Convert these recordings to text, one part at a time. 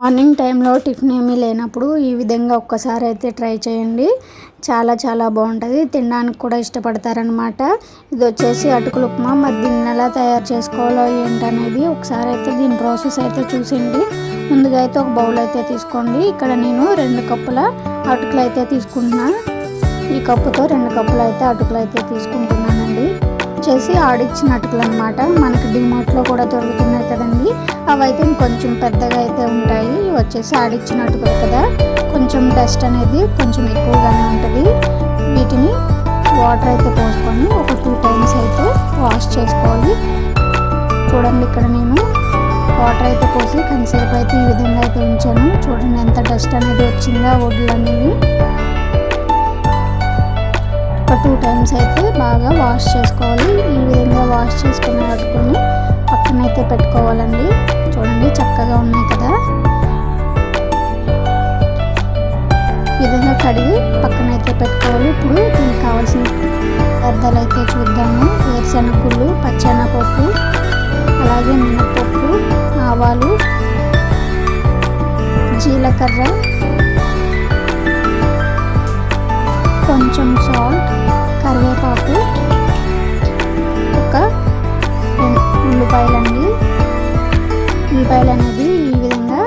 Morning టైంలో tiffin ఏమీ లేనప్పుడు ఈ విధంగా ఒక్కసారి అయితే ట్రై చేయండి. చాలా చాలా బాగుంటుంది. తినడానికి కూడా ఇష్టపడతారనమాట ఇది వచ్చేసి అటుకులు ఉప్మా. మరి దీన్ని ఎలా తయారు చేసుకోవాలో ఏంటనేది ఒకసారి అయితే దీని ప్రాసెస్ అయితే చూసేయండి. ముందుగా అయితే ఒక బౌల్ అయితే తీసుకోండి. ఇక్కడ నేను రెండు కప్పుల అటుకులు అయితే తీసుకుంటున్నా ఈ కప్పుతో రెండు కప్పులు అయితే అటుకులు అయితే తీసుకుంటున్నానండి. వచ్చేసి ఆడిచ్చిన అటుకులు అనమాట మనకి డిమార్ట్లో కూడా దొరుకుతున్నాయి కదండి. అవి అయితే కొంచెం పెద్దగా అయితే ఉంటాయి. వచ్చేసి ఆడిచ్చిన అటుకులు కదా. కొంచెం డస్ట్ అనేది కొంచెం ఎక్కువగానే ఉంటుంది. వీటిని వాటర్ అయితే పోసుకొని ఒక టూ టైమ్స్ అయితే వాష్ చేసుకోవాలి. చూడండి ఇక్కడ నేను వాటర్ అయితే పోసి కొంతసేపు అయితే ఈ విధంగా అయితే ఉంచాను. చూడండి ఎంత డస్ట్ అనేది వచ్చిందో ఒడ్లు అనేవి. ఒక టూ టైమ్స్ అయితే బాగా వాష్ చేసుకోవాలి. ఈ విధంగా వాష్ చేసుకుని పట్టుకొని పక్కనైతే పెట్టుకోవాలండి. చూడండి చక్కగా ఉన్నాయి కదా. విధంగా కడిగి పక్కనైతే పెట్టుకోవాలి. ఇప్పుడు దీనికి కావాల్సిన పదార్థాలు అయితే చూద్దాము. వేరుశనగ పచ్చెనగపప్పు అలాగే మినపప్పు ఆవాలు జీలకర్ర కొంచెం సాల్ట్ కరివేపాకు ఒక ఉల్లిపాయలండి. ఉల్లిపాయలు అనేది ఈ విధంగా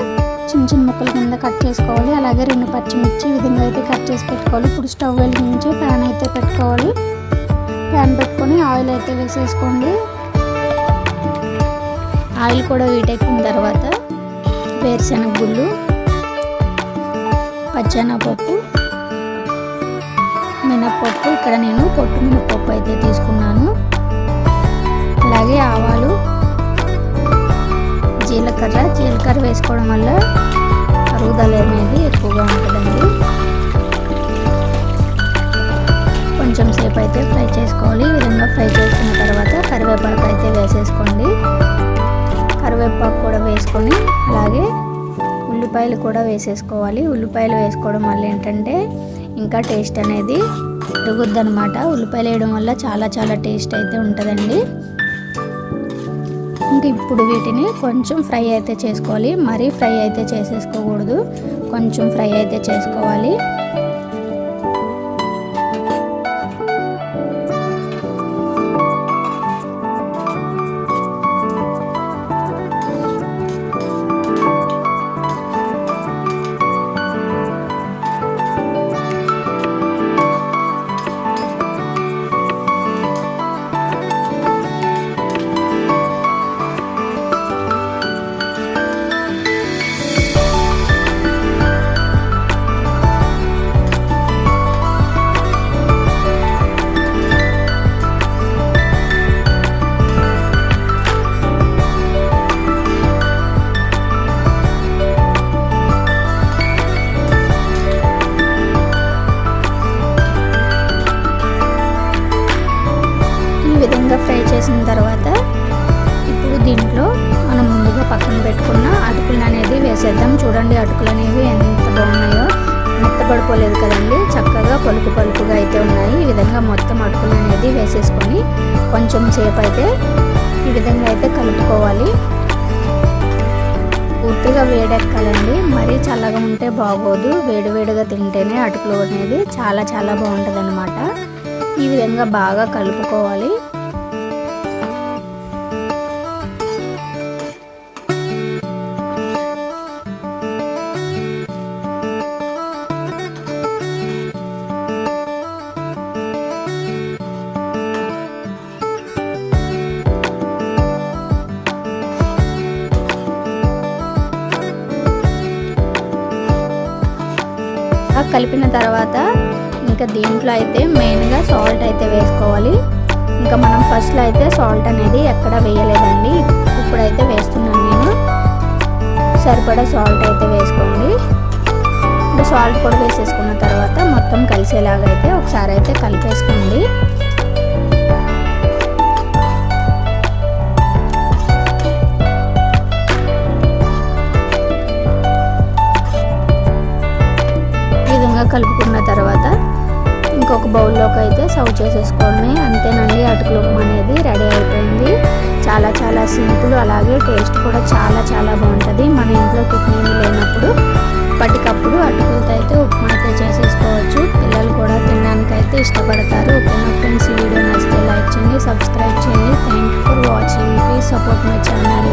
చిన్న చిన్న ముక్కల కింద కట్ చేసుకోవాలి. అలాగే రెండు పచ్చిమిర్చి ఈ విధంగా అయితే కట్ చేసి పెట్టుకోవాలి. ఇప్పుడు స్టవ్ వెలిగించి ప్యాన్ అయితే పెట్టుకోవాలి. ప్యాన్ పెట్టుకొని ఆయిల్ అయితే వేసేసుకోండి. ఆయిల్ కూడా వీటెక్కిన తర్వాత వేరుశెనగ గుళ్ళు పచ్చెనపప్పు మినప్పప్పు. ఇక్కడ నేను పొట్టు మినప్పప్పు అయితే తీసుకున్నాను. అలాగే ఆవాలు జీలకర్ర. జీలకర్ర వేసుకోవడం వల్ల అరుగుదల అనేది ఎక్కువగా ఉంటుందండి. కొంచెం సేపు అయితే ఫ్రై చేసుకోవాలి. ఈ విధంగా ఫ్రై చేసుకున్న తర్వాత కరివేపాకు అయితే వేసేసుకోండి. కరివేపాకు కూడా వేసుకొని అలాగే ఉల్లిపాయలు కూడా వేసేసుకోవాలి. ఉల్లిపాయలు వేసుకోవడం వల్ల ఏంటంటే ఇంకా టేస్ట్ అనేది పెరుగుద్ది అనమాట ఉల్లిపాయలు వేయడం వల్ల చాలా చాలా టేస్ట్ అయితే ఉంటుందండి. ఇంకా ఇప్పుడు వీటిని కొంచెం ఫ్రై అయితే చేసుకోవాలి. మరీ ఫ్రై అయితే చేసేసుకోకూడదు. కొంచెం ఫ్రై అయితే చేసుకోవాలి. మనం ముందుగా పక్కన పెట్టుకున్న అటుకులు అనేది వేసేద్దాం. చూడండి అటుకులు అనేవి ఎంత బాగున్నాయో. మెత్తపడిపోలేదు కదండి. చక్కగా పలుకు పలుకుగా అయితే ఉన్నాయి. ఈ విధంగా మొత్తం అటుకులు అనేది వేసేసుకొని కొంచెం సేపు అయితే ఈ విధంగా అయితే కలుపుకోవాలి. పూర్తిగా వేడెక్కాలండి. మరీ చల్లగా ఉంటే బాగోదు. వేడివేడిగా తింటేనే అటుకులు అనేది చాలా చాలా బాగుంటుంది ఈ విధంగా బాగా కలుపుకోవాలి. కలిపిన తర్వాత ఇంకా దీంట్లో అయితే మెయిన్గా సాల్ట్ అయితే వేసుకోవాలి. ఇంకా మనం ఫస్ట్లో అయితే సాల్ట్ అనేది ఎక్కడ వేయలేదండి. ఇప్పుడైతే వేస్తున్నాను నేను. సరిపడా సాల్ట్ అయితే వేసుకోండి. ఇంకా సాల్ట్ కూడా వేసేసుకున్న తర్వాత మొత్తం కలిసేలాగా అయితే ఒకసారి అయితే కలిపేసుకోండి. కలుపుకున్న తర్వాత ఇంకొక బౌల్లోకి అయితే సర్వ్ చేసేసుకోవడమే. అంతేనండి అటుకులు ఉప్మా అనేది రెడీ అయిపోయింది. చాలా చాలా సింపుల్ అలాగే టేస్ట్ కూడా చాలా చాలా బాగుంటుంది. మన ఇంట్లో టిఫిన్ లేనప్పుడు అప్పటికప్పుడు అటుకులతో అయితే ఉప్మా అయితే చేసేసుకోవచ్చు. పిల్లలు కూడా తినడానికి అయితే ఇష్టపడతారు. ఓకేనా ఫ్రెండ్స్ వీడియో నచ్చితే లైక్ చేయండి సబ్స్క్రైబ్ చేయండి. Thank you for watching please support my channel